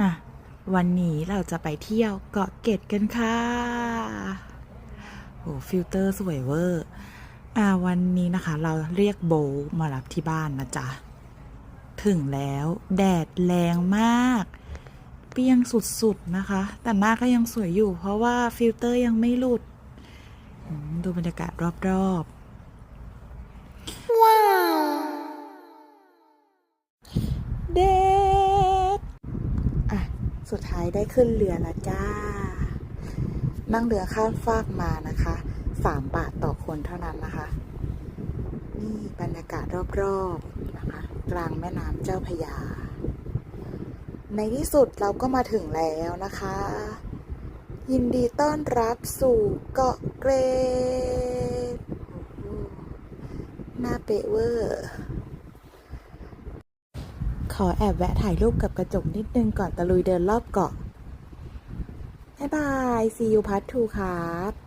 อะ วันนี้เราจะไปเที่ยวเกาะเกร็ดกันค่ะโอ้ฟิลเตอร์สวยเวอร์ อ่าวันนี้นะคะ เราเรียกโบมารับที่บ้านนะจ๊ะ ถึงแล้วแดดแรงมาก เปี้ยงสุดๆนะคะ แต่หน้าก็ยังสวยอยู่ เพราะว่าฟิลเตอร์ยังไม่หลุด ดูบรรยากาศรอบๆ ว้าว เด็ด อะ สุดท้ายได้ขึ้นเรือแล้วจ้า นั่งเรือข้ามฟากมานะคะสามบาทต่อคนเท่านั้นนะคะ นี่บรรยากาศรอบๆนะคะ กลางแม่น้ำเจ้าพยา ในที่สุดเราก็มาถึงแล้วนะคะ ยินดีต้อนรับสู่เกาะเกรดหน้าเป๊ะเวอร์ ขอแอบแวะถ่ายรูปกับกระจกนิดนึงก่อนตะลุยเดินรอบเกาะ บ๊ายบาย see you part 2ครับ